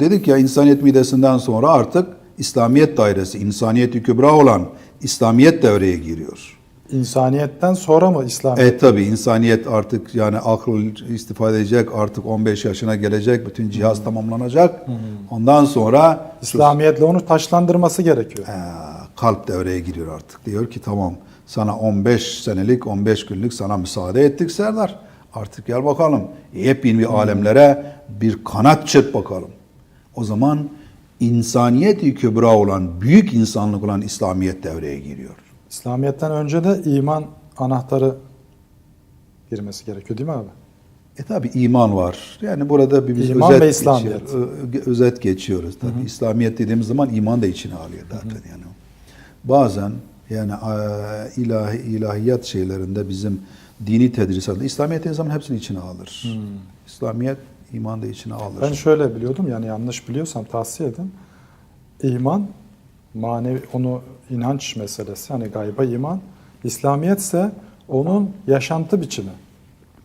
Dedik ya insaniyet midesinden sonra artık İslamiyet dairesi, insaniyet-i kübra olan İslamiyet devreye giriyor. İnsaniyetten sonra mı İslamiyet? E tabi insaniyet artık yani akıl istifade edecek artık 15 yaşına gelecek bütün cihaz tamamlanacak. Ondan sonra İslamiyetle onu taşlandırması gerekiyor. e, kalp devreye giriyor artık. Diyor ki tamam sana 15 senelik 15 günlük sana müsaade ettik Serdar. Artık gel bakalım yepyeni bir alemlere bir kanat çırp bakalım. O zaman insaniyet-i kübra olan büyük insanlık olan İslamiyet devreye giriyor. İslamiyet'ten önce de iman anahtarı girmesi gerekiyor değil mi abi? E tabi iman var. Yani burada bir biz İman özet ve İslamiyet. geçiyor- özet geçiyoruz tabi. İslamiyet dediğimiz zaman iman da içine alıyor zaten yani. Bazen yani ilahi ilahiyat şeylerinde bizim dini tedrisatında İslamiyet zaman hepsini içine alır. İslamiyet iman da içine alır. Ben şöyle biliyordum yani yanlış biliyorsam tavsiye edin. İman manevi onu inanç meselesi hani gayba iman. İslamiyet ise onun yaşantı biçimi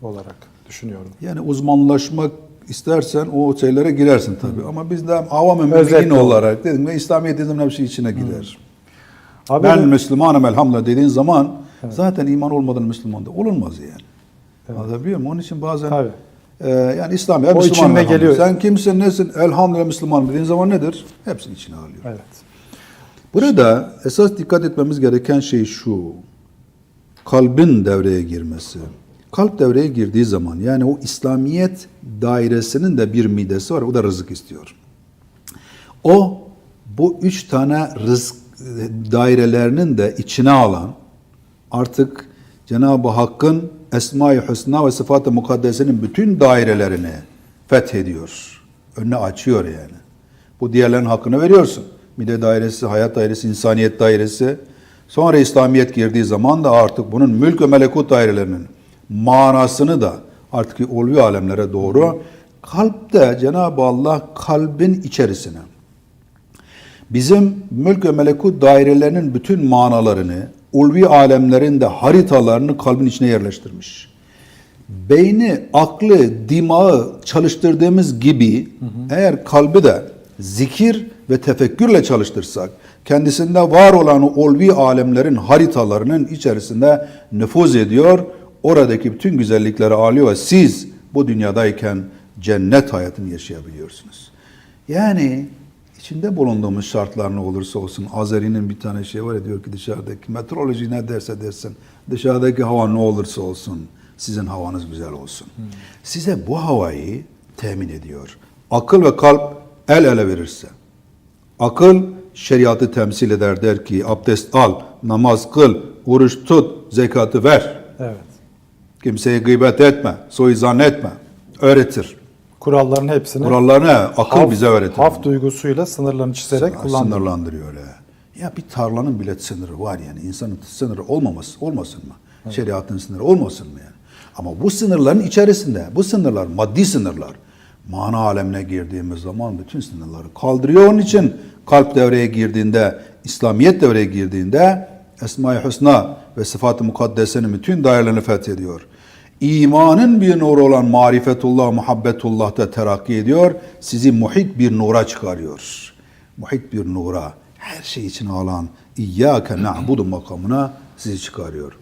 olarak düşünüyorum. Yani uzmanlaşmak istersen o şeylere girersin tabi. Ama biz de avam Özetle mümin olarak. dedim ve İslamiyet zaman hepsi içine girer. Abi Ben bu- Müslümanım elhamdülillah dediğin zaman zaten iman olmadan Müslüman da olunmaz yani. Anlatabiliyor muyum? Onun için bazen Tabii. E, yani İslam ya O Müslüman içinde geliyor. Sen kimsin nesin elhamdülillah Müslüman dediğin zaman nedir? Hepsini içine alıyor. evet. Burada esas dikkat etmemiz gereken şey şu. Kalbin devreye girmesi. Kalp devreye girdiği zaman yani o İslamiyet dairesinin de bir midesi var. O da rızık istiyor. O bu üç tane rızk e, dairelerinin de içine alan artık Cenab-ı Hakk'ın Esma-i Hüsna ve Sıfat-ı Mukaddese'nin bütün dairelerini fethediyor. Önüne açıyor yani. Bu diğerlerin hakkını veriyorsun. Mide dairesi, hayat dairesi, insaniyet dairesi. Sonra İslamiyet girdiği zaman da artık bunun mülk ve melekut dairelerinin manasını da artık ulvi alemlere doğru kalpte Cenab-ı Allah kalbin içerisine bizim mülk ve melekut dairelerinin bütün manalarını, ulvi alemlerin de haritalarını kalbin içine yerleştirmiş. Beyni, aklı, dimağı çalıştırdığımız gibi eğer kalbi de zikir ve tefekkürle çalıştırsak, kendisinde var olan ulvi alemlerin haritalarının içerisinde nüfuz ediyor, oradaki bütün güzellikleri alıyor ve siz bu dünyadayken cennet hayatını yaşayabiliyorsunuz. Yani içinde bulunduğumuz şartlar ne olursa olsun Azeri'nin bir tane şey var ya diyor ki dışarıdaki meteoroloji ne derse desin dışarıdaki hava ne olursa olsun sizin havanız güzel olsun. Size bu havayı temin ediyor. Akıl ve kalp el ele verirse akıl şeriatı temsil eder der ki abdest al, namaz kıl, oruç tut, zekatı ver. Evet. Kimseye gıybet etme, soyuzan etme. Öğretir. Kuralların hepsini Kurallarını akıl haf- bize öğretir. Haf duygusuyla sınırlarını çizerek kullandı. Sınırlandırıyor öyle. Ya bir tarlanın bile sınırı var yani. insanın sınırı olmaması, olmasın mı? Şeriatın sınırı olmasın mı yani? Ama bu sınırların içerisinde, bu sınırlar maddi sınırlar. Mana alemine girdiğimiz zaman bütün sınırları kaldırıyor. Onun için kalp devreye girdiğinde, İslamiyet devreye girdiğinde Esma-i Hüsna ve Sıfat-ı Mukaddese'nin bütün dairelerini fethediyor. İmanın bir nuru olan marifetullah, muhabbetullah'ta terakki ediyor. Sizi muhit bir nura çıkarıyor. Muhit bir nura, her şey için alan İyyâke na'budu makamına sizi çıkarıyor.